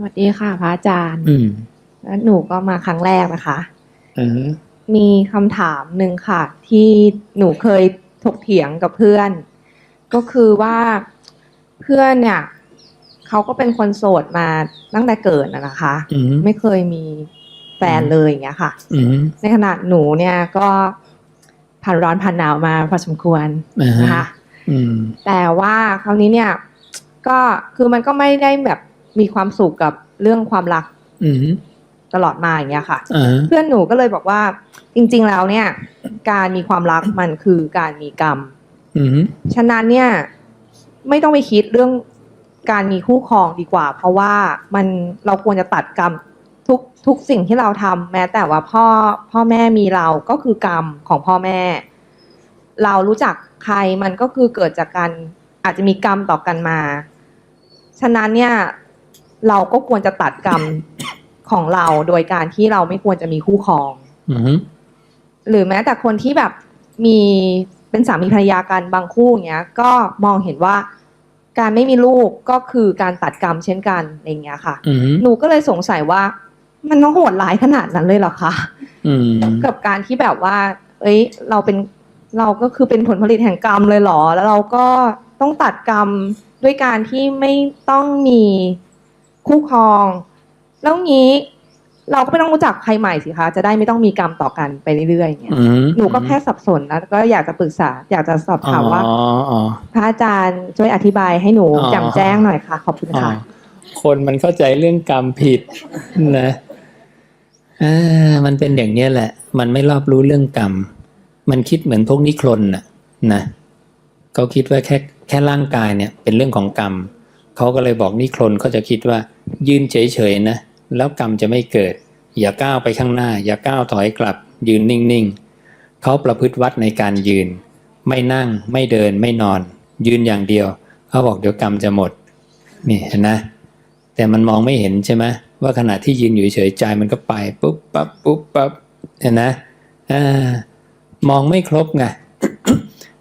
สวัสดีค่ะพระอาจารย์ อืมแล้วหนูก็มาครั้งแรกนะคะอืมมีคำถามหนึ่งค่ะ ที่หนูเคยถกเถียงกับเพื่อน ก็คือว่าเพื่อนเนี่ยเขาก็เป็นคนโสดมาตั้งแต่เกิดนะนะคะ อืมไม่เคยมีแฟนเลยอย่างเงี้ยค่ะ อืมในขณะหนูเนี่ยก็ผ่านร้อนผ่านหนาวมาพอสมควรอ่าฮะนะคะ อืมแต่ว่าคราวนี้เนี่ยก็คือมันก็ไม่ได้แบบ มีความสุขกับเรื่องความรักอืมตลอดมาอย่างเงี้ยค่ะ อ่าเพื่อนหนูก็เลยบอกว่าจริง ๆ แล้วเนี่ย การมีความรักมันคือการมีกรรม อืมฉะนั้นเนี่ยไม่ต้องไปคิดเรื่องการมีคู่ครองดีกว่า เพราะว่ามันเราควรจะตัดกรรมทุกทุกสิ่งที่เราทำแม้แต่ว่าพ่อพ่อแม่มีเราก็คือกรรมของพ่อแม่ เรารู้จักใครมันก็คือเกิดจากการอาจจะมีกรรมต่อกันมา ฉะนั้นเนี่ย เราก็ควรจะตัดกรรมของเราโดยการที่เราไม่ควรจะมีคู่ครอง อืมหรือแม้แต่คนที่แบบมีเป็นสามีภรรยากันบางคู่อย่างเงี้ย ก็มองเห็นว่าการไม่มีลูกก็คือการตัดกรรมเช่นกันอะไรอย่างเงี้ยค่ะ อืมหนูก็เลยสงสัยว่า มันต้องโหดร้ายขนาดนั้นเลยเหรอคะอืมกับการที่แบบว่า เอ้ย เราเป็นเราก็คือเป็นผลผลิตแห่งกรรมเลยเหรอ แล้วเราก็ต้องตัดกรรมด้วยการที่ไม่ต้องมี คู่ครอง แล้วงี้เราก็ไม่ต้องรู้จักใครใหม่สิคะ จะได้ไม่ต้องมีกรรมต่อกันไปเรื่อยๆอย่างเงี้ย อืมหนูก็แค่สับสนแล้วก็อยากจะปรึกษา อยากจะสอบถามว่า อ๋ออ๋อ พระอาจารย์ช่วยอธิบายให้หนูอ๋อ แจ่มแจ้งหน่อยค่ะ ขอบคุณอ๋อค่ะ คนมันเข้าใจเรื่องกรรมผิดนะอ่ามันเป็นอย่างเนี้ยแหละ มันไม่รอบรู้เรื่องกรรม มันคิดเหมือนพวกนิครนน่ะนะเขาคิดว่าแค่แค่ร่างกายเนี่ย เป็นเรื่องของกรรมเขาก็เลยบอกนิครนเขาจะคิดว่า ยืนเฉยๆนะ แล้วกรรมจะไม่เกิด อย่าก้าวไปข้างหน้า อย่าก้าวถอยกลับ ยืนนิ่งๆเขาประพฤติวัดในการยืน ไม่นั่งไม่เดินไม่นอน ยืนอย่างเดียวเขาบอกเดี๋ยวกรรมจะหมดนี่เห็นนะ แต่มันมองไม่เห็นใช่ไหมว่าขณะที่ยืนอยู่เฉยๆใจมันก็ไปปุ๊บปั๊บปุ๊บปั๊บเห็นนะอ่ามองไม่ครบไง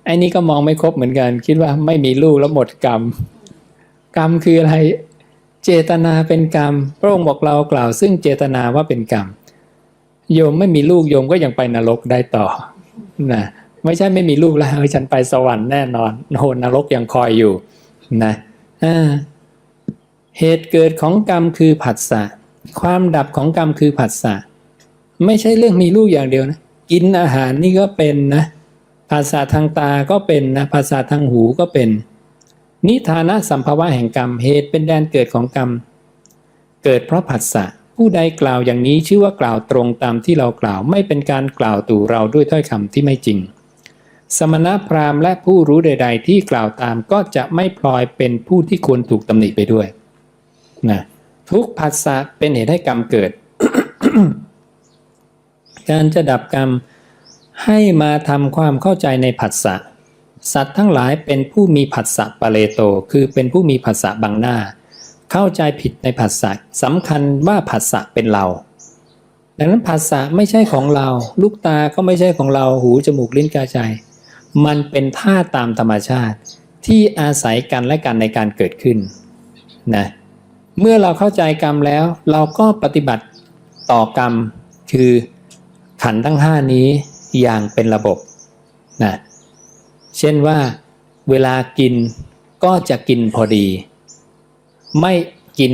ไอ้นี่ก็มองไม่ครบเหมือนกัน คิดว่าไม่มีลูกแล้วหมดกรรม กรรมคืออะไร เจตนาเป็นกรรม พระองค์บอกเรากล่าวซึ่งเจตนาว่าเป็นกรรม โยมไม่มีลูกโยมก็ยังไปนรกได้ต่อนะไม่ใช่ไม่มีลูกแล้วฉันไปสวรรค์แน่นอนโหนรกยังคอยอยู่นะเหตุเกิดของกรรมคือผัสสะความดับของกรรมคือผัสสะไม่ใช่เรื่องมีลูกอย่างเดียวนะกินอาหารนี่ก็เป็นนะภาษาทางตาก็เป็นนะภาษาทางหูก็เป็น นิทานะสัมภาวะแห่งกรรมเหตุเป็นแดนเกิดของกรรม เกิดเพราะผัสสะผู้ใดกล่าวอย่างนี้ชื่อว่ากล่าวตรงตามที่เรากล่าวไม่เป็นการกล่าวตู่เราด้วยถ้อยคำที่ไม่จริง สมณพราหมณ์และผู้รู้ใด ๆ ที่กล่าวตามก็จะไม่พลอยเป็นผู้ที่ควรถูกตำหนิไปด้วยนะทุกผัสสะเป็นเหตุให้กรรมเกิด การจะดับกรรมให้มาทำความเข้าใจในผัสสะ สัตว์ทั้งหลายเป็นผู้มีผัสสะปะเลโต คือเป็นผู้มีผัสสะบังหน้า เข้าใจผิดในผัสสะสำคัญว่าผัสสะเป็นเรา ดังนั้นผัสสะไม่ใช่ของเรา ลูกตาก็ไม่ใช่ของเราหูจมูกลิ้นกายใจมันเป็นท่าตามธรรมชาติที่อาศัยกันและกันในการเกิดขึ้นนะเมื่อเราเข้าใจกรรมแล้ว เราก็ปฏิบัติต่อกรรมคือขันธ์ทั้งห้านี้อย่างเป็นระบบนะ เช่นว่าเวลากินก็จะกินพอดี ไม่กิน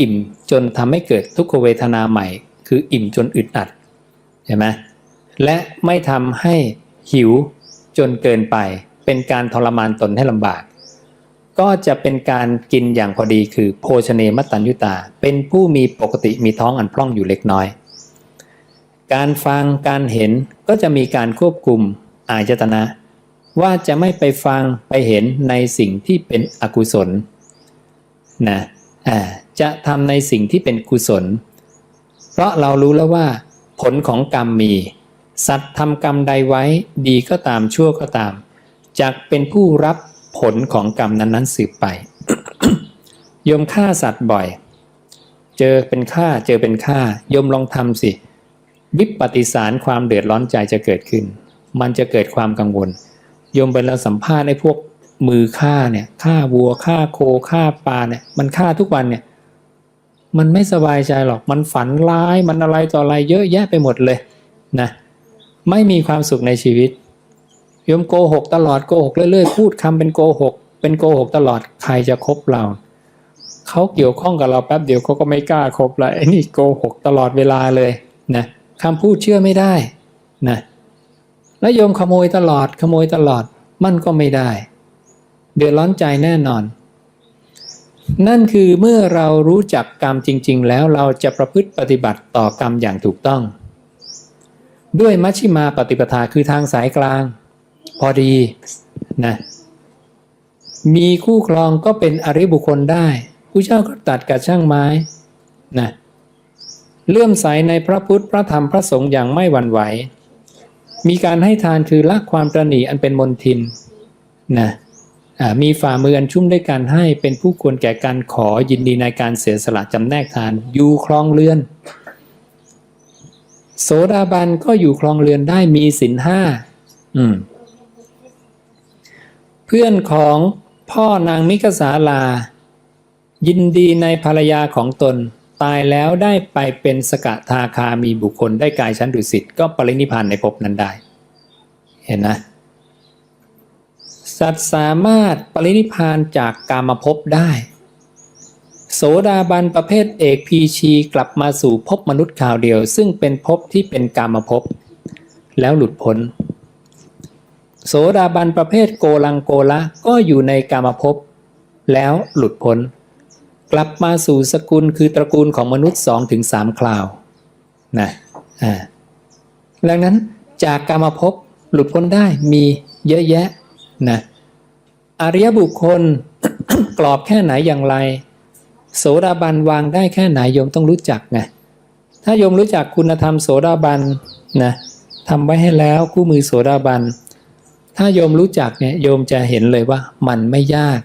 อิ่มจนทำให้เกิดทุกขเวทนาใหม่ คืออิ่มจนอึดอัดใช่ไหมและไม่ทำให้หิวจนเกินไป เป็นการทรมานตนให้ลำบาก ก็จะเป็นการกินอย่างพอดีคือโภชเนมัตตัญยุตา เป็นผู้มีปกติมีท้องอันพร่องอยู่เล็กน้อย การฟังการเห็นก็จะมีการควบคุมอายตนะ ว่าจะไม่ไปฟังไปเห็นในสิ่งที่เป็นอกุศลนะจะทำในสิ่งที่เป็นกุศล เพราะเรารู้แล้วว่า ผลของกรรมมี สัตว์ทำกรรมใดไว้ดีก็ตามชั่วก็ตามจักเป็นผู้รับผลของกรรมนั้นๆสืบไปโยมฆ่าสัตว์บ่อย เจอเป็นฆ่าเจอเป็นฆ่าโยมลองทำสิ วิปฏิสารความเดือดร้อนใจจะเกิดขึ้น มันจะเกิดความกังวล โยมไปเราสัมภาษณ์ในพวกมือฆ่าเนี่ยฆ่าวัวฆ่าโคฆ่าปลาเนี่ยมันฆ่าทุกวันเนี่ย มันไม่สบายใจหรอกมันฝันร้ายมันอะไรต่ออะไรเยอะแยะไปหมดเลยนะไม่มีความสุขในชีวิตโยมโกหกตลอดโกหกเรื่อยๆพูดคำเป็นโกหก เป็นโกหกตลอดใครจะคบเราเขาเกี่ยวข้องกับเราแป๊บเดียวเขาก็ไม่กล้าคบละไอ้นี่โกหกตลอดเวลาเลยนะคำพูดเชื่อไม่ได้นะ แล้วโยมขโมยตลอดขโมยตลอดมันก็ไม่ได้ เดือดร้อนใจแน่นอน นั่นคือเมื่อเรารู้จักกรรมจริง ๆ แล้วเราจะประพฤติปฏิบัติต่อกรรมอย่างถูกต้อง ด้วยมัชฌิมาปฏิปทาคือทางสายกลาง พอดีนะมีคู่ครองก็เป็นอริบุคคลได้ผู้เจ้าก็ตัดกับช่างไม้นะเลื่อมใสในพระพุทธพระธรรมพระสงฆ์อย่างไม่หวั่นไหว มีการให้ทานคือละความตระหนีอันเป็นมนทินนะมีฝ่ามืออันชุ่มด้วยการให้เป็นผู้ควรแก่การขอยินดีในการเสียสละจำแนกทาน อยู่ครองเรือน โสดาบันก็อยู่ครองเรือนได้มีศีลห้าเพื่อนของพ่อนางมิกษาลา ยินดีในภรรยาของตน ตายแล้วได้ไปเป็นสกทาคามีบุคคลได้กายชั้นดุสิตก็ปรินิพานในภพนั้นได้ เห็นนะ สัตว์สามารถปรินิพพานจากกามภพได้ โสดาบันประเภทเอกพีชีกลับมาสู่ภพมนุษย์ข่าวเดียว ซึ่งเป็นภพที่เป็นกามภพแล้วหลุดพ้น โสดาบันประเภทโกลังโกละก็อยู่ในกามภพแล้วหลุดพ้น กลับมาสู่สกุลคือตระกูลของมนุษย์สองถึงสามคราวนะอ่าดังนั้นจากกามภพหลุดพ้นได้มีเยอะแยะนะอริยบุคคลกรอบแค่ไหนอย่างไร โสดาบันวางได้แค่ไหนโยมต้องรู้จักไงถ้าโยมรู้จักคุณธรรมโสดาบันนะทำไว้ให้แล้วคู่มือโสดาบัน ถ้าโยมรู้จักเนี่ยโยมจะเห็นเลยว่ามันไม่ยาก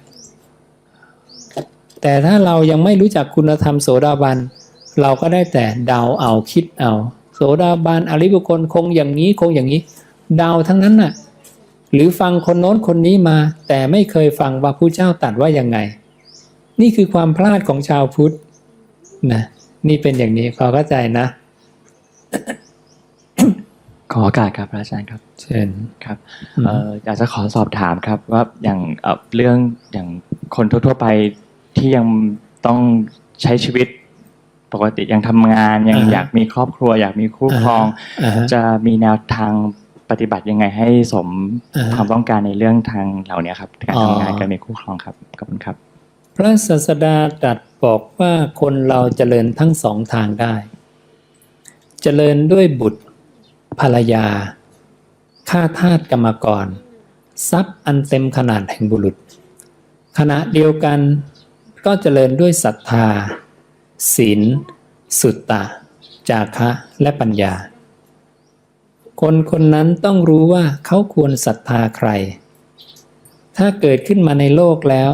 แต่ถ้าเรายังไม่รู้จักคุณธรรมโสดาบัน เราก็ได้แต่เดาเอาคิดเอา โสดาบันอริบุคคลคงอย่างนี้คงอย่างนี้ เดาทั้งนั้นน่ะ หรือฟังคนโน้นคนนี้มา แต่ไม่เคยฟังว่าผู้เจ้าตรัดว่ายังไง นี่คือความพลาดของชาวพุทธนะนี่เป็นอย่างนี้พอเข้าใจนะ ขอโอกาสครับพระอาจารย์ครับ เช่นครับอืมเอ่ออยากจะขอสอบถามครับว่าอย่างเอ่อเรื่องอย่างคนทั่วๆไป ที่ยังต้องใช้ชีวิตปกติยังทำงานยังอ่าฮะอยากมีครอบครัว อยากมีคู่ครอง อ่าฮะจะมีแนวทางปฏิบัติยังไงให้สมอ่าฮะ ความต้องการในเรื่องทางเหล่านี้ครับการอ๋อทำงานการมีคู่ครองครับขอบคุณครับ พระศาสดาตรัสบอกว่าคนเราเจริญทั้งสองทางได้ เจริญด้วยบุตรภรรยาข้าทาสกรรมกร ทรัพย์อันเต็มขนาดแห่งบุรุษ ขณะเดียวกัน ก็เจริญด้วยศรัทธาศีลสุตตะ จาคะและปัญญา คนคนนั้นต้องรู้ว่าเขาควรศรัทธาใคร ถ้าเกิดขึ้นมาในโลกแล้ว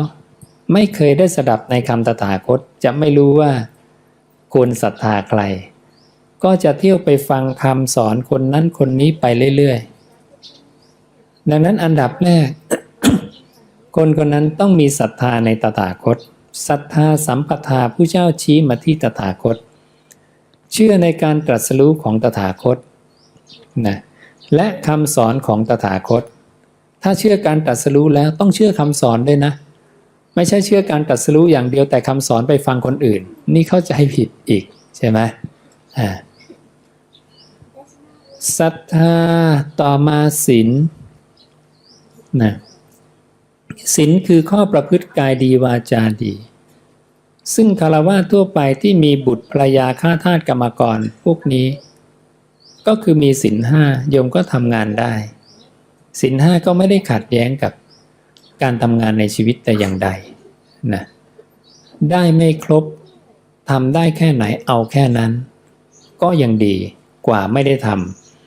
ไม่เคยได้สดับในคำตถาคตจะไม่รู้ว่า ควรศรัทธาใคร ก็จะเที่ยวไปฟังคำสอนคนนั้นคนนี้ไปเรื่อยๆ ดังนั้นอันดับแรก คนคนนั้นต้องมีศรัทธาในตถาคต ศรัทธาสัมปทาผู้เจ้าชี้มาที่ตถาคต เชื่อในการตรัสรู้ของตถาคตนะและคำสอนของตถาคต ถ้าเชื่อการตรัสรู้แล้วต้องเชื่อคำสอนด้วยนะ ไม่ใช่เชื่อการตรัสรู้อย่างเดียวแต่คำสอนไปฟังคนอื่น นี่เข้าใจผิดอีกใช่ไหมอ่าศรัทธาต่อมาศีลนะ ศีลคือข้อประพฤติกายดีวาจาดี ซึ่งคารวะทั่วไปที่มีบุตรภรรยาข้าทาสกรรมกรพวกนี้ ก็คือมีศีลห้าโยมก็ทำงานได้ศีลห้าก็ไม่ได้ขัดแย้งกับการทำงานในชีวิตแต่อย่างใดนะได้ไม่ครบทำได้แค่ไหนเอาแค่นั้น ก็ยังดีกว่าไม่ได้ท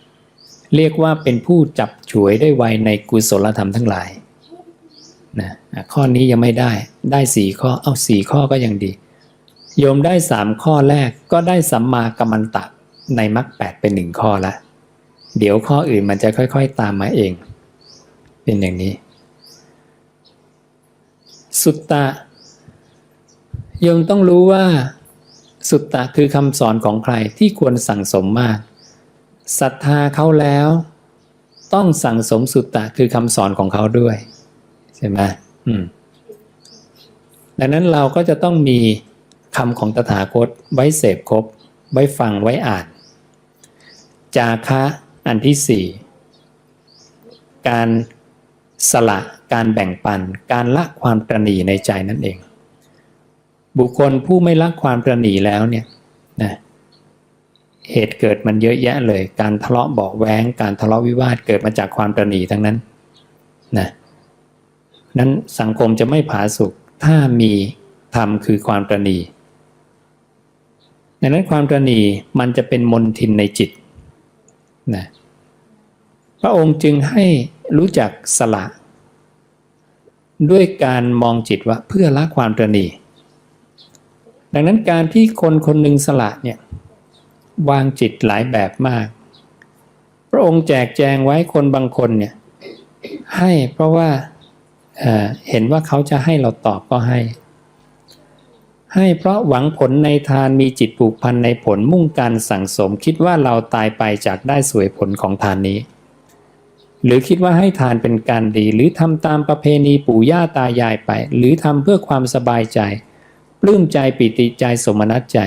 ำเรียกว่าเป็นผู้จับฉวยได้ไวในกุศลธรรมทั้งหลาย นะข้อนี้ยังไม่ได้ได้สี่ข้อเอาสี่ข้อก็ยังดี โยมได้สามข้อแรกก็ได้สัมมากัมมันตะในมรรคแปดเป็นหนึ่งข้อละ เดี๋ยวข้ออื่นมันจะค่อย ๆ ตามมาเอง เป็นอย่างนี้ สุตตะโยมต้องรู้ว่า สุตตะคือคำสอนของใครที่ควรสั่งสมมากศรัทธาเขาแล้ว ต้องสั่งสมสุตตะคือคำสอนของเขาด้วย ใช่ไหมอืม ดังนั้นเราก็จะต้องมีคำของตถาคตไว้เสพครบ ไว้ฟังไว้อ่าน จาคะอันที่สี่การสละการแบ่งปัน การละความตระหนีในใจนั่นเอง บุคคลผู้ไม่ละความตระหนีแล้วเนี่ยนะเหตุเกิดมันเยอะแยะเลย การทะเลาะเบาะแว้ง การทะเลาะวิวาทเกิดมาจากความตระหนีทั้งนั้นนะ นั้นสังคมจะไม่ผาสุกถ้ามีธรรมคือความตระหนี่ดังนั้นความตระหนี่มันจะเป็นมนทินในจิตนะพระองค์จึงให้รู้จักสละ ด้วยการมองจิตว่าเพื่อละความตระหนี่ดังนั้นการที่คนคนหนึ่งสละเนี่ยวางจิตหลายแบบมาก พระองค์แจกแจงไว้คนบางคนเนี่ยให้เพราะว่า เเห็นว่าเขาจะให้เราตอบก็ให้ ให้เพราะหวังผลในทานมีจิตผูกพันในผลมุ่งการสั่งสมคิดว่าเราตายไปจากได้สวยผลของทานนี้ หรือคิดว่าให้ทานเป็นการดี หรือทำตามประเพณีปู่ย่าตายายไป หรือทำเพื่อความสบายใจ ปลื้มใจปิติใจสมนัตใจ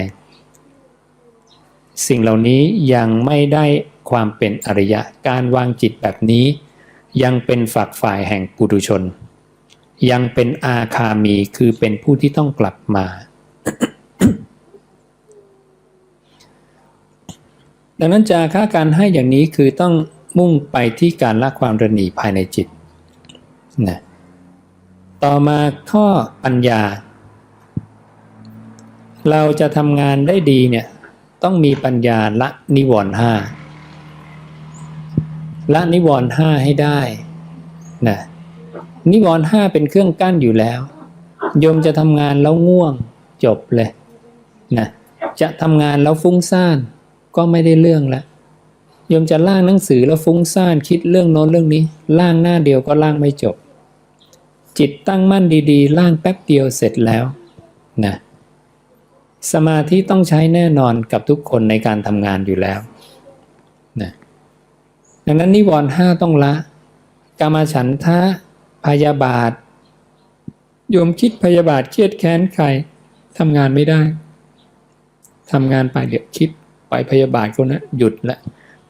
สิ่งเหล่านี้ยังไม่ได้ความเป็นอริยะการวางจิตแบบนี้ ยังเป็นฝักฝ่ายแห่งปุถุชน ยังเป็นอาคามีคือเป็นผู้ที่ต้องกลับมา ดังนั้นจาค่าการให้อย่างนี้คือต้องมุ่งไปที่การละความระหนีภายในจิตนะต่อมาข้อปัญญา เราจะทำงานได้ดีเนี่ยต้องมีปัญญาละนิวรณ์ห้าละนิวรณ์ห้าให้ได้นะ นิวรณ์ห้าเป็นเครื่องกั้นอยู่แล้ว โยมจะทำงานแล้วง่วงจบเลยนะจะทำงานแล้วฟุ้งซ่านก็ไม่ได้เรื่องละโยมจะล่างหนังสือแล้วฟุ้งซ่านคิดเรื่องโน้นเรื่องนี้ล่างหน้าเดียวก็ล่างไม่จบ จิตตั้งมั่นดีๆล่างแป๊บเดียวเสร็จแล้วนะสมาธิต้องใช้แน่นอนกับทุกคนในการทำงานอยู่แล้วนะดังนั้นนิวรณ์ห้าต้องละกามฉันทะ พยาบาท โยมคิดพยาบาทเครียดแค้นใครทำงานไม่ได้ทำงานไปเดี๋ยวคิดไปพยาบาทคนนะหยุดละ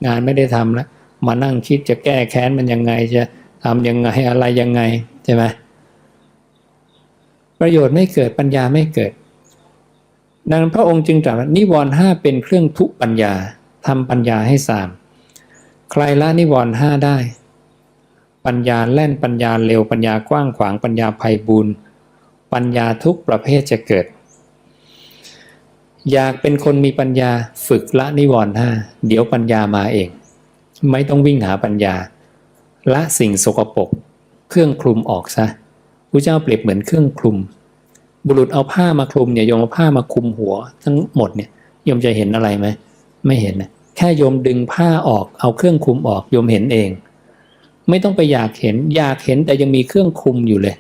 งานไม่ได้ทำละมานั่งคิดจะแก้แค้นมันยังไงจะทำยังไงอะไรยังไงใช่ไหมประโยชน์ไม่เกิดปัญญาไม่เกิด ดังนั้นพระองค์จึงตรัสนิวรณ์ห้าเป็นเครื่องทุปัญญาทำปัญญาให้สามใครละนิวรณ์ห้าได้ ปัญญาแล่นปัญญาเร็วปัญญากว้างขวางปัญญาภัยบูรณ์ปัญญาทุกประเภทจะเกิด อยากเป็นคนมีปัญญาฝึกละนิวรณ์ห้าเดี๋ยวปัญญามาเอง ไม่ต้องวิ่งหาปัญญา ละสิ่งสกปรกเครื่องคลุมออกซะพระเจ้าเปรียบเหมือนเครื่องคลุม บุรุษเอาผ้ามาคลุมเนี่ยโยมเอาผ้ามาคลุมหัว ทั้งหมดเนี่ยโยมจะเห็นอะไรไหมไม่เห็นนะแค่โยมดึงผ้าออกเอาเครื่องคลุมออกโยมเห็นเอง ไม่ต้องไปอยากเห็น อยากเห็นแต่ยังมีเครื่องคุมอยู่เลย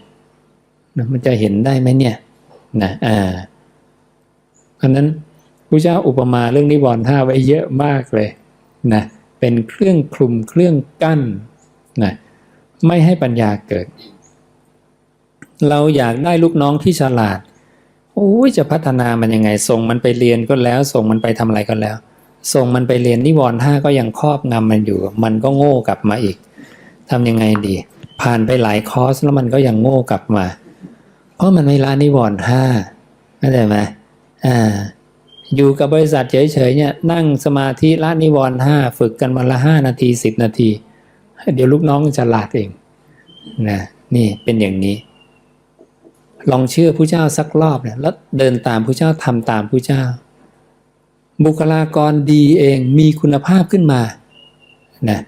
นะมันจะเห็นได้ไหมเนี่ยนะอ่าเพราะนั้นพระเจ้าอุปมาเรื่องนิวรณ์ห้าไว้เยอะมากเลยนะเป็นเครื่องคลุมเครื่องกั้นนะไม่ให้ปัญญาเกิด เราอยากได้ลูกน้องที่ฉลาดโอ้ยจะพัฒนามันยังไง ส่งมันไปเรียนก็แล้ว ส่งมันไปทำอะไรก็แล้ว ส่งมันไปเรียนนิวรณ์ห้าก็ยังครอบงำมันอยู่ มันก็โง่กลับมาอีก ทำยังไงดี ผ่านไปหลายคอร์สแล้วมันก็ยังโง่กลับมา เพราะมันไม่ละนิวรณ์ห้าเข้าใจไหมอ่าอยู่กับบริษัทเฉยๆเนี่ยนั่งสมาธิละนิวรณ์ห้าฝึกกันวันละห้านาทีสิบนาที เดี๋ยวลูกน้องฉลาดเองนะนี่เป็นอย่างนี้ ลองเชื่อผู้เจ้าสักรอบเนี่ยแล้วเดินตามผู้เจ้าทำตามผู้เจ้า บุคลากรดีเองมีคุณภาพขึ้นมานะ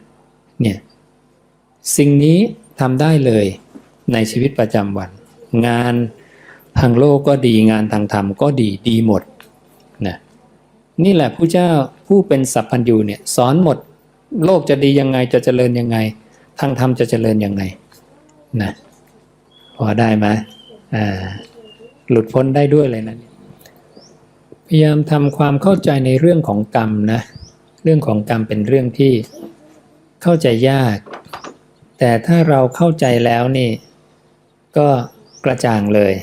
เนี่ย สิ่งนี้ทำได้เลยในชีวิตประจำวัน งานทางโลกก็ดีงานทางธรรมก็ดีดีหมดนะนี่แหละผู้เจ้าผู้เป็นสัพพัญญูเนี่ยสอนหมดโลกจะดียังไงจะเจริญยังไง ทางธรรมจะเจริญยังไงนะพอได้ไหมอ่าหลุดพ้นได้ด้วยเลยนะพยายามทำความเข้าใจในเรื่องของกรรมนะเรื่องของกรรมเป็นเรื่องที่เข้าใจยาก แต่ถ้าเราเข้าใจแล้วนี่ ก็กระจ่างเลย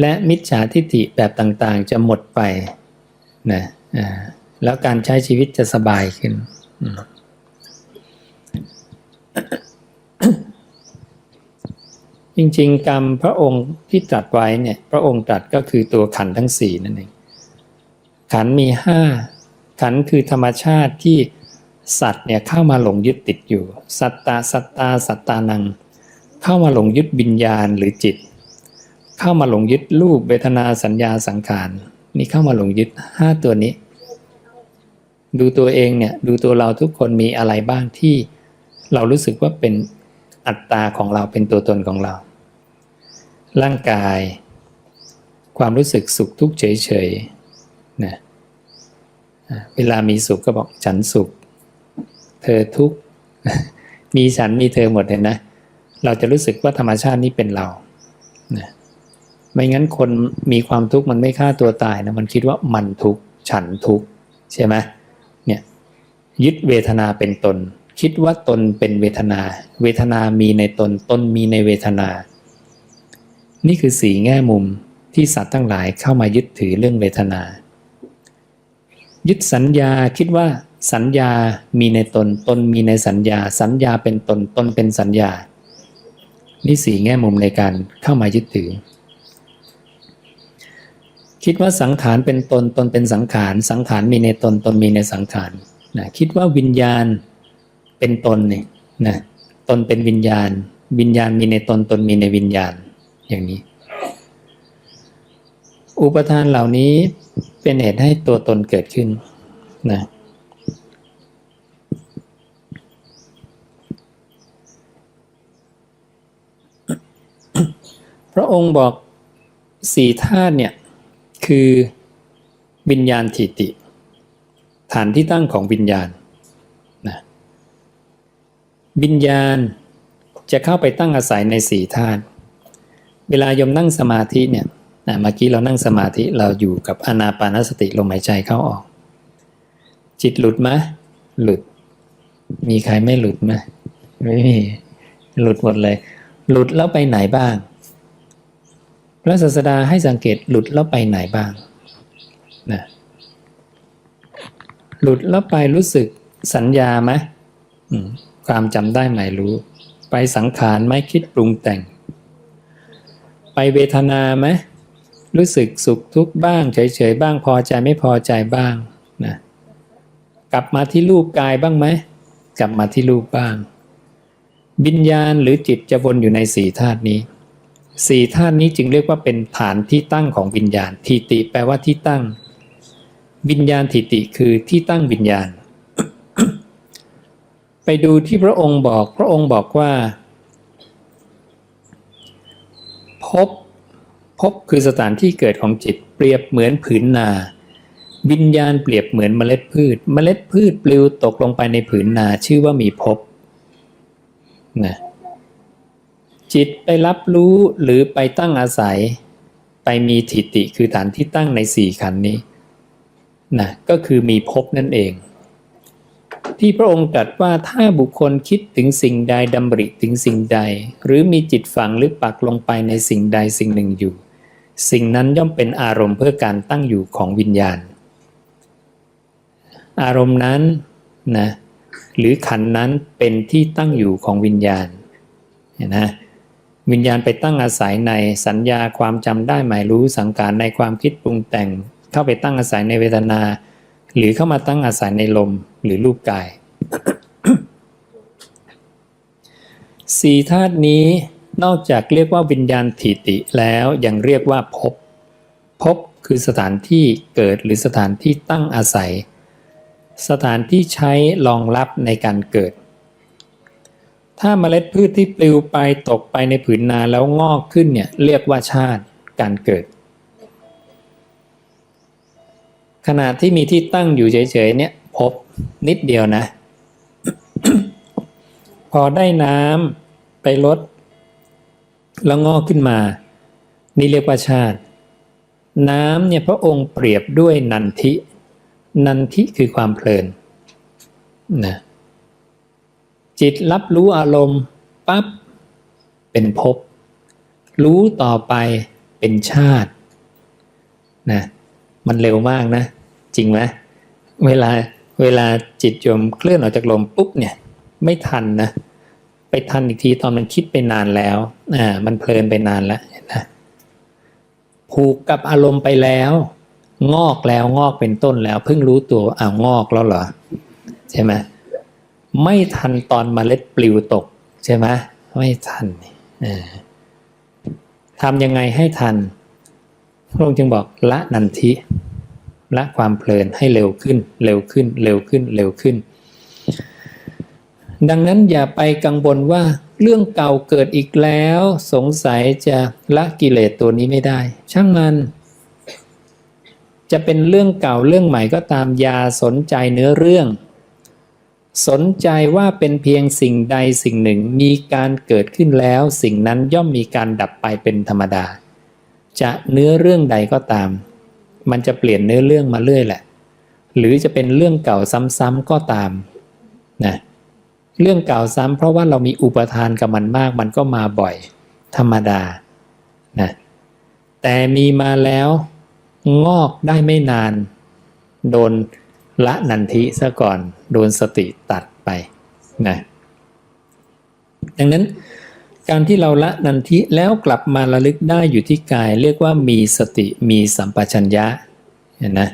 และมิจฉาทิฏฐิแบบต่างๆ จะหมดไปนะแล้วการใช้ชีวิตจะสบายขึ้น จริงๆ กรรมพระองค์ที่ตรัสไว้เนี่ย พระองค์ตรัสก็คือตัวขันทั้งสี่นั่นเองขันมีห้าขันคือธรรมชาติที่ สัตว์เนี่ยเข้ามาหลงยึดติดอยู่ สัตตาสัตตาสัตตานัง เข้ามาหลงยึดวิญญาณหรือจิต เข้ามาหลงยึดรูปเวทนาสัญญาสังขารนี่เข้ามาหลงยึดห้าตัวนี้ ดูตัวเองเนี่ยดูตัวเราทุกคนมีอะไรบ้างที่เรารู้สึกว่าเป็นอัตตาของเราเป็นตัวตนของเรา ร่างกาย ความรู้สึกสุขทุกข์เฉยๆนะเวลามีสุขก็บอกฉันสุข เธอทุกข์มีฉันมีเธอหมดเลยนะ เราจะรู้สึกว่าธรรมชาตินี้เป็นเรานะไม่งั้นคนมีความทุกข์มันไม่ฆ่าตัวตายนะมันคิดว่ามันทุกข์ฉันทุกข์ใช่ไหมเนี่ยยึดเวทนาเป็นตน คิดว่าตนเป็นเวทนา เวทนามีในตนตนมีในเวทนา นี่คือสีแง่มุมที่สัตว์ทั้งหลายเข้ามายึดถือเรื่องเวทนา ยึดสัญญาคิดว่า สัญญามีในตน ตนมีในสัญญา สัญญาเป็นตน ตนเป็นสัญญา นี่สี่แง่มุมในการเข้ามายึดถือ คิดว่าสังขารเป็นตน ตนเป็นสังขาร สังขารมีในตน ตนมีในสังขารนะคิดว่าวิญญาณเป็นตนเนี่ยนะตนเป็นวิญญาณ วิญญาณมีในตน ตนมีในวิญญาณ อย่างนี้ อุปทานเหล่านี้เป็นเหตุให้ตัวตนเกิดขึ้นนะ ระองค์บอกสี่ธาตุเนี่ยคือวิญญาณทิติ ฐานที่ตั้งของวิญญาณนะวิญญาณจะเข้าไปตั้งอาศัยในสี่ธาตุเวลายมนั่งสมาธิเนี่ยนะเมื่อกี้เรานั่งสมาธิเราอยู่กับอนาปานสติลมหายใจเข้าออก จิตหลุดไหมหลุด มีใครไม่หลุดไหมไม่มีหลุดหมดเลย หลุดแล้วไปไหนบ้าง พระศาสดาให้สังเกตหลุดแล้วไปไหนบ้างนะหลุดแล้วไปรู้สึกสัญญาไหมความจำได้หมายรู้ ไปสังขารไหมคิดปรุงแต่ง ไปเวทนาไหมรู้สึกสุขทุกข์บ้าง เฉยๆบ้างพอใจไม่พอใจบ้างนะกลับมาที่รูปกายบ้างไหมกลับมาที่รูปบ้างวิญญาณหรือจิตจะวนอยู่ในสี่ธาตุนี้ สี่ธาตุนี้จึงเรียกว่าเป็นฐานที่ตั้งของวิญญาณทิติแปลว่าที่ตั้ง วิญญาณทิติคือที่ตั้งวิญญาณ ไปดูที่พระองค์บอก พระองค์บอกว่าพบพบคือสถานที่เกิดของจิตเปรียบเหมือนผืนนา วิญญาณเปรียบเหมือนเมล็ดพืช เมล็ดพืชปลิวตกลงไปในผืนนาชื่อว่ามีภพนะ จิตไปรับรู้หรือไปตั้งอาศัย ไปมีทิฏฐิคือฐานที่ตั้งในสี่ขันนี้นะก็คือมีภพนั่นเอง ที่พระองค์ตรัสว่าถ้าบุคคลคิดถึงสิ่งใดดำริถึงสิ่งใด หรือมีจิตฝังหรือปักลงไปในสิ่งใดสิ่งหนึ่งอยู่ สิ่งนั้นย่อมเป็นอารมณ์เพื่อการตั้งอยู่ของวิญญาณ อารมณ์นั้นนะหรือขันนั้นเป็นที่ตั้งอยู่ของวิญญาณเห็นนะ วิญญาณไปตั้งอาศัยในสัญญาความจำได้หมายรู้สังการในความคิดปรุงแต่ง เข้าไปตั้งอาศัยในเวทนา หรือเข้ามาตั้งอาศัยในลมหรือรูปกายสี่ธาตุนี้นอกจากเรียกว่าวิญญาณถิติแล้วยังเรียกว่าภพภพคือสถานที่เกิดหรือสถานที่ตั้งอาศัย สถานที่ใช้รองรับในการเกิด ถ้าเมล็ดพืชที่ปลิวไปตกไปในผืนนาแล้วงอกขึ้นเนี่ยเรียกว่าชาติการเกิดขณะที่มีที่ตั้งอยู่เฉยๆเนี่ยพบนิดเดียวนะ พอได้น้ำไปลดแล้วงอกขึ้นมา นี่เรียกว่าชาติ น้ำเนี่ยพระองค์เปรียบด้วยนันทิ นันทิคือความเพลินนะ จิตรับรู้อารมณ์ปั๊บเป็นภพรู้ต่อไปเป็นชาตินะมันเร็วมากนะ จริงไหมเวลาเวลาจิตโยมเคลื่อนออกจากลมปุ๊บเนี่ยไม่ทันนะไปทันอีกทีตอนมันคิดไปนานแล้วอ่ามันเพลินไปนานแล้วนไหมผูกกับอารมณ์ไปแล้ว งอกแล้วงอกเป็นต้นแล้ว เพิ่งรู้ตัวอ้าวงอกแล้วเหรอใช่ไหม ไม่ทันตอนเมล็ดปลิวตกใช่ไหมไม่ทันทำยังไงให้ทัน พระองค์จึงบอกละนันทิละความเพลินให้เร็วขึ้น เร็วขึ้น เร็วขึ้น เร็วขึ้น ดังนั้นอย่าไปกังวลว่าเรื่องเก่าเกิดอีกแล้ว สงสัยจะละกิเลสตัวนี้ไม่ได้ ช่างมัน จะเป็นเรื่องเก่าเรื่องใหม่ก็ตามอย่าสนใจเนื้อเรื่อง สนใจว่าเป็นเพียงสิ่งใดสิ่งหนึ่งมีการเกิดขึ้นแล้ว สิ่งนั้นย่อมมีการดับไปเป็นธรรมดา จะเนื้อเรื่องใดก็ตาม มันจะเปลี่ยนเนื้อเรื่องมาเรื่อยแหละ หรือจะเป็นเรื่องเก่าซ้ำๆก็ตามนะเรื่องเก่าซ้ำเพราะว่าเรามีอุปทานกับมันมากมันก็มาบ่อย ธรรมดานะแต่มีมาแล้วงอกได้ไม่นาน โดน ละนันทิซะก่อนโดนสติตัดไปนะดังนั้นการที่เราละนันทิแล้วกลับมาระลึกได้อยู่ที่กาย เรียกว่ามีสติมีสัมปชัญญะเห็นนะ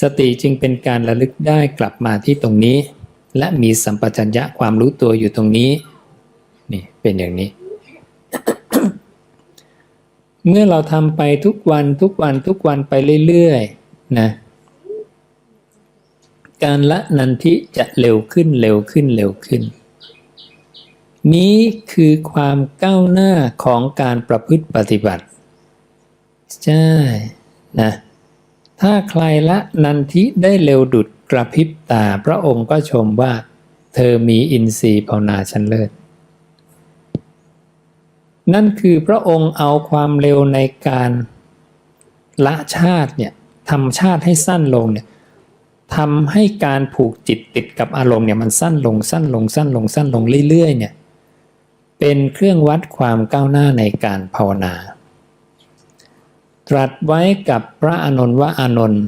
สติจึงเป็นการระลึกได้กลับมาที่ตรงนี้ และมีสัมปชัญญะความรู้ตัวอยู่ตรงนี้นี่เป็นอย่างนี้ เมื่อเราทำไปทุกวันทุกวันทุกวันไปเรื่อยๆนะ การละนันทิจะเร็วขึ้นเร็วขึ้นเร็วขึ้น นี้คือความก้าวหน้าของการประพฤติปฏิบัติ ใช่นะถ้าใครละนันทิได้เร็วดุดกระพริบตาพระองค์ก็ชมว่า เธอมีอินทรีย์ภาวนาชั้นเลิศ นั่นคือพระองค์เอาความเร็วในการละชาติเนี่ยทำชาติให้สั้นลงเนี่ย ทำให้การผูกจิตติดกับอารมณ์เนี่ยมันสั้นลงสั้นลงสั้นลงสั้นลงเรื่อยๆเนี่ยเป็นเครื่องวัดความก้าวหน้าในการภาวนา ตรัสไว้กับพระอานนท์ว่าอานนท์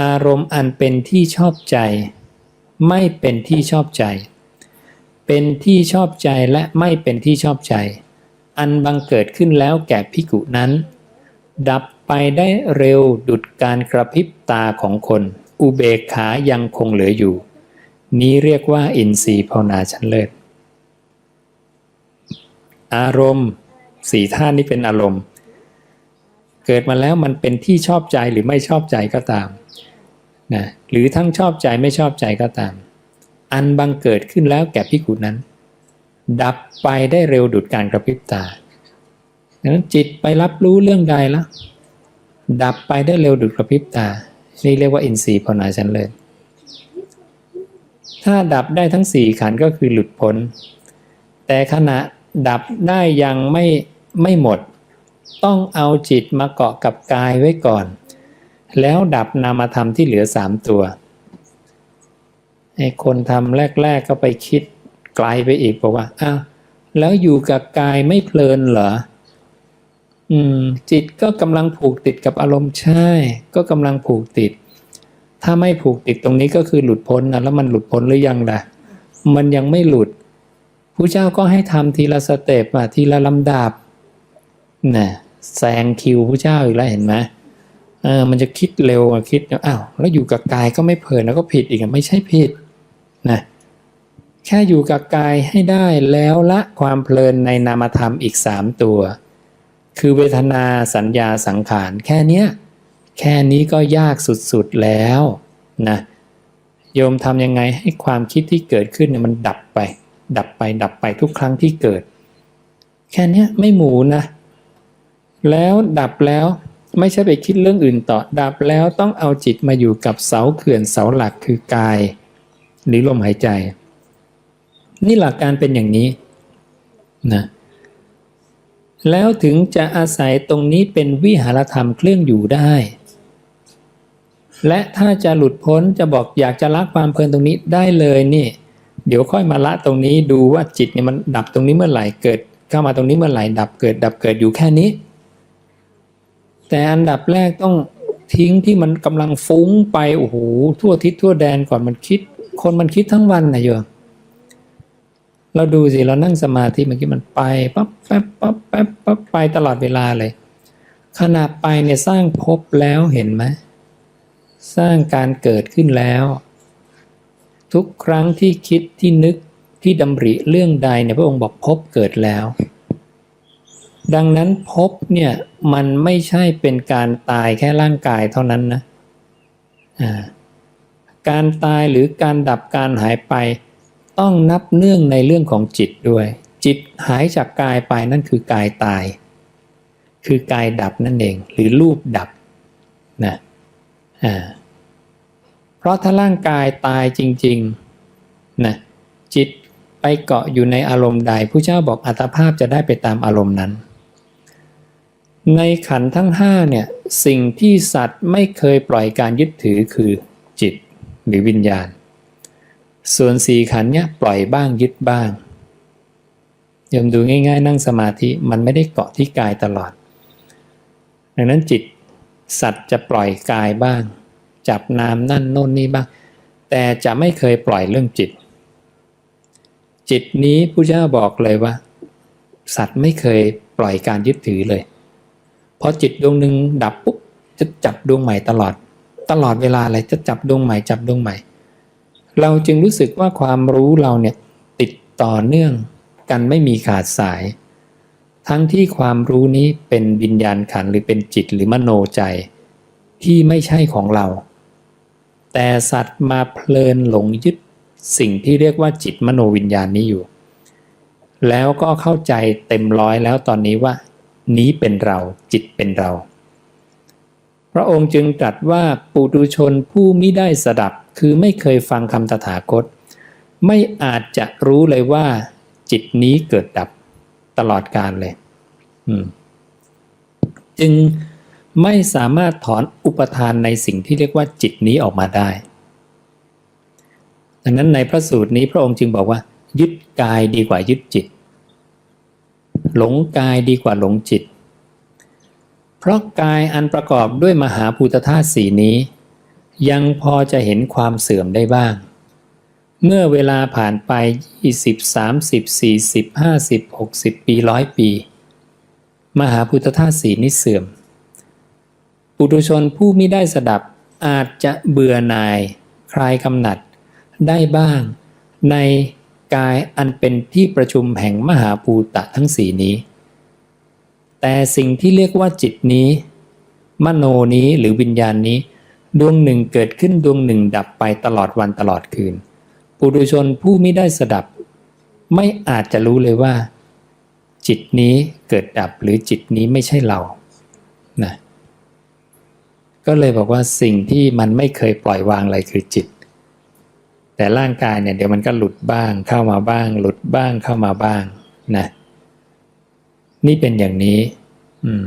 อารมณ์อันเป็นที่ชอบใจ ไม่เป็นที่ชอบใจ เป็นที่ชอบใจและไม่เป็นที่ชอบใจ อันบังเกิดขึ้นแล้วแก่พิกุนั้น ดับไปได้เร็วดุดการกระพริบตาของคน อุเบกขายังคงเหลืออยู่ นี้เรียกว่าอินทรีย์ภาวนาชั้นเลิศ อารมณ์สี่ท่านนี้เป็นอารมณ์ เกิดมาแล้วมันเป็นที่ชอบใจหรือไม่ชอบใจก็ตามนะหรือทั้งชอบใจไม่ชอบใจก็ตาม อันบังเกิดขึ้นแล้วแก่พิกุนั้น ดับไปได้เร็วดุดการกระพริบตาดังนั้นจิตไปรับรู้เรื่องใดแล้วดับไปได้เร็วดุดกระพริบตา นี่เรียกว่าอินทรีย์ภาวนาชั้นเลิศถ้าดับได้ทั้งสี่ขันก็คือหลุดพ้น แต่ขณะดับได้ยังไม่ไม่หมด ต้องเอาจิตมาเกาะกับกายไว้ก่อน แล้วดับนามธรรมที่เหลือสามตัวไอ้คนทำแรก ๆ ก็ไปคิดไกลไปอีกบอกว่าอ้าวแล้วอยู่กับกายไม่เพลินเหรอ อืม จิตก็กำลังผูกติดกับอารมณ์ใช่ ก็กำลังผูกติด ถ้าไม่ผูกติดตรงนี้ก็คือหลุดพ้นนะแล้วมันหลุดพ้นหรือยังล่ะ มันยังไม่หลุดผู้เจ้าก็ให้ทำทีละสเต็ปอะทีละลำดับน่ะแซงคิวผู้เจ้าอีกแล้วเห็นไหมเออมันจะคิดเร็วอะคิดอ้าวแล้วอยู่กับกายก็ไม่เพลินแล้วก็ผิดอีกอะไม่ใช่ผิดนะแค่อยู่กับกายให้ได้แล้วละความเพลินในนามธรรมอีกสามตัว คือเวทนาสัญญาสังขารแค่เนี้ยแค่นี้ก็ยากสุดๆแล้วนะโยมทำยังไงให้ความคิดที่เกิดขึ้นเนี่ยมันดับไป ดับไปดับไปทุกครั้งที่เกิด แค่เนี้ยไม่หมูนะ แล้วดับแล้วไม่ใช่ไปคิดเรื่องอื่นต่อ ดับแล้วต้องเอาจิตมาอยู่กับเสาเขื่อนเสาหลักคือกาย หรือลมหายใจ นี่หลักการเป็นอย่างนี้นะ แล้วถึงจะอาศัยตรงนี้เป็นวิหารธรรมเครื่องอยู่ได้ และถ้าจะหลุดพ้นจะบอกอยากจะละความเพลินตรงนี้ได้เลยนี่ เดี๋ยวค่อยมาละตรงนี้ดูว่าจิตเนี่ยมันดับตรงนี้เมื่อไหร่เกิด เข้ามาตรงนี้เมื่อไหร่ดับเกิด ดับเกิดอยู่แค่นี้ แต่อันดับแรกต้องทิ้งที่มันกำลังฟุ้งไปโอ้โหทั่วทิศทั่วแดนก่อนมันคิด คนมันคิดทั้งวันนะโยม เราดูสิเรานั่งสมาธิเมื่อกี้มันไปปั๊บแป๊บปั๊บแป๊บปั๊บไปตลอดเวลาเลย ขณะไปเนี่ยสร้างภพแล้วเห็นไหมสร้างการเกิดขึ้นแล้ว ทุกครั้งที่คิดที่นึกที่ดำริเรื่องใดเนี่ยพระองค์บอกภพเกิดแล้ว ดังนั้นภพเนี่ยมันไม่ใช่เป็นการตายแค่ร่างกายเท่านั้นนะการตายหรือการดับการหายไป ต้องนับเนื่องในเรื่องของจิตด้วย จิตหายจากกายไปนั่นคือกายตาย คือกายดับนั่นเอง หรือรูปดับนะอ่าเพราะถ้าร่างกายตายจริงๆนะจิตไปเกาะอยู่ในอารมณ์ใดผู้เจ้าบอกอัตภาพจะได้ไปตามอารมณ์นั้น ในขันทั้งห้าเนี่ยสิ่งที่สัตว์ไม่เคยปล่อยการยึดถือคือจิตหรือวิญญาณ ส่วนสี่ขันเนี่ยปล่อยบ้างยึดบ้างยมดูง่ายๆ นั่งสมาธิมันไม่ได้เกาะที่กายตลอด ดังนั้นจิตสัตว์จะปล่อยกายบ้าง จับนามนั่นโน่นนี่บ้าง แต่จะไม่เคยปล่อยเรื่องจิต จิตนี้ผู้เจ้าบอกเลยว่า สัตว์ไม่เคยปล่อยการยึดถือเลยพอจิตดวงหนึ่งดับปุ๊บจะจับดวงใหม่ตลอด ตลอดเวลาเลยจะจับดวงใหม่จับดวงใหม่ เราจึงรู้สึกว่าความรู้เราเนี่ยติดต่อเนื่องกันไม่มีขาดสาย ทั้งที่ความรู้นี้เป็นวิญญาณขันหรือเป็นจิตหรือมโนใจ ที่ไม่ใช่ของเรา แต่สัตว์มาเพลินหลงยึดสิ่งที่เรียกว่าจิตมโนวิญญาณนี้อยู่ แล้วก็เข้าใจเต็มร้อยแล้วตอนนี้ว่า นี้เป็นเราจิตเป็นเรา พระองค์จึงตรัสว่าปุถุชนผู้ไมิได้สดับ คือไม่เคยฟังคำตถาคต ไม่อาจจะรู้เลยว่า จิตนี้เกิดดับตลอดกาลเลยจึงไม่สามารถถอนอุปทานในสิ่งที่เรียกว่าจิตนี้ออกมาได้ดังนั้นในพระสูตรนี้พระองค์จึงบอกว่า ยึดกายดีกว่ายึดจิต หลงกายดีกว่าหลงจิต เพราะกายอันประกอบด้วยมหาภูตธาตุสีนี้ ยังพอจะเห็นความเสื่อมได้บ้าง เมื่อเวลาผ่านไป 20 30 40 50 60 ปีร้อยปี มหาพุทธธาตุสีนี้เสื่อม ปุถุชนผู้มิได้สดับอาจจะเบื่อหน่าย คลายกำหนัด ได้บ้าง ในกายอันเป็นที่ประชุมแห่งมหาภูตะทั้งสีนี้ แต่สิ่งที่เรียกว่าจิตนี้ มโนนี้หรือวิญญาณนี้ ดวงหนึ่งเกิดขึ้นดวงหนึ่งดับไปตลอดวันตลอดคืน ปุถุชนผู้ไม่ได้สดับ ไม่อาจจะรู้เลยว่า จิตนี้เกิดดับหรือจิตนี้ไม่ใช่เรานะก็เลยบอกว่าสิ่งที่มันไม่เคยปล่อยวางอะไรคือจิต แต่ร่างกายเนี่ยเดี๋ยวมันก็หลุดบ้างเข้ามาบ้าง หลุดบ้างเข้ามาบ้างนะนี่เป็นอย่างนี้ อืม